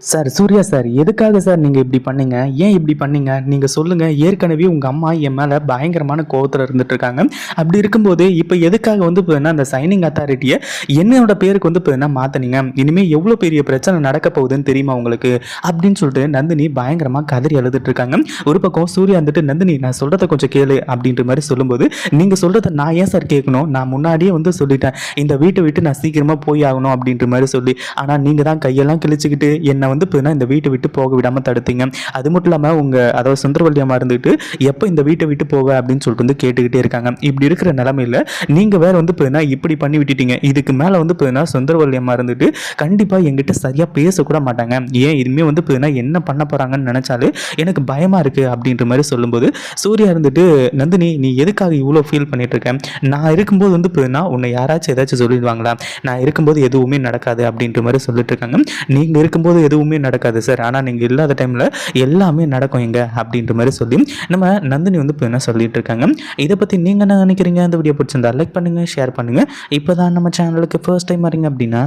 Sir Surya sir எதுக்காக sir நீங்கள் இப்படி பண்ணீங்க? ஏன் இப்படி பண்ணீங்க? நீங்கள் சொல்லுங்கள் ஏற்கனவே உங்கள் அம்மா என் மேலே பயங்கரமான கோவத்தில் இருந்துட்டுருக்காங்க. அப்படி இருக்கும்போது இப்போ எதுக்காக வந்து பார்த்தீங்கன்னா அந்த சைனிங் அத்தாரிட்டியை என்னோட பேருக்கு வந்து பார்த்தீங்கன்னா மாற்றினீங்க இனிமேல் எவ்வளோ பெரிய பிரச்சனை நடக்க போகுதுன்னு தெரியுமா உங்களுக்கு? அப்படின்னு சொல்லிட்டு நந்தினி பயங்கரமாக கதறி அழுதுட்டுருக்காங்க. ஒரு பக்கம் சூர்யா வந்துட்டு நந்தினி நான் சொல்கிறத கொஞ்சம் கேளு அப்படின்ற மாதிரி சொல்லும்போது நீங்கள் சொல்கிறத நான் ஏன் சார் கேட்கணும் நான் முன்னாடியே வந்து சொல்லிட்டேன். இந்த வீட்டை விட்டு நான் சீக்கிரமாக போய் ஆகணும் அப்படின்ற மாதிரி சொல்லி ஆனால் நீங்கள் தான் கையெல்லாம் கிழிச்சிக்கிட்டு என்னை வந்து பார்த்தீங்கன்னா இந்த வீட்டை விட்டு போக விடாமல் தடுத்தீங்க. அது மட்டும் இல்லாமல் உங்கள் அதாவது சுந்தரவல்லியம்மா இருந்துட்டு எப்போ இந்த வீட்டை விட்டு போவ அப்படின்னு சொல்லிட்டு வந்து கேட்டுக்கிட்டே இருக்காங்க. இப்படி இருக்கிற நிலமையில நீங்கள் வேறு வந்து பார்த்தீங்கன்னா இப்படி பண்ணி விட்டுட்டீங்க. இதுக்கு மேலே வந்து பார்த்தீங்கன்னா சுந்தரவல்லியம்மா இருந்துட்டு கண்டிப்பாக எங்கிட்ட சரியாக பேசக்கூட மாட்டாங்க. ஏன்? இனிமேல் வந்து பார்த்தீங்கன்னா என்ன பண்ண போகிறாங்கன்னு நினச்சாலே எனக்கு பயமாக இருக்குது அப்படின்ற மாதிரி சொல்லும்போது சூர்யா இருந்துட்டு நந்தினி நீ எதுக்காக இவ்வளோ ஃபீல் பண்ணிட்டு இருக்கேன் நான் இருக்கும்போது வந்து பார்த்தீங்கன்னா உன்னை யாராச்சும் ஏதாச்சும் சொல்லிடுவாங்களா? நான் இருக்கும்போது எதுவுமே நடக்காது அப்படின்ற மாதிரி சொல்லிட்டு இருக்காங்க. நீங்கள் இருக்கும்போது எதுவுமே நடக்காது சார். ஆனால் நீங்கள் இல்லாத டைமில் எல்லாமே நடக்கும் எங்க அப்படின்ற மாதிரி சொல்லி நம்ம நந்தினி வந்து இப்போ என்ன சொல்லிட்டு இருக்காங்க? இதை பற்றி நீங்கள் என்ன நினைக்கிறீங்க? இந்த வீடியோ பிடிச்சிருந்தா லைக் பண்ணுங்கள் ஷேர் பண்ணுங்கள் இப்போ தான் நம்ம சேனலுக்கு ஃபர்ஸ்ட் டைம் வரீங்க அப்படின்னா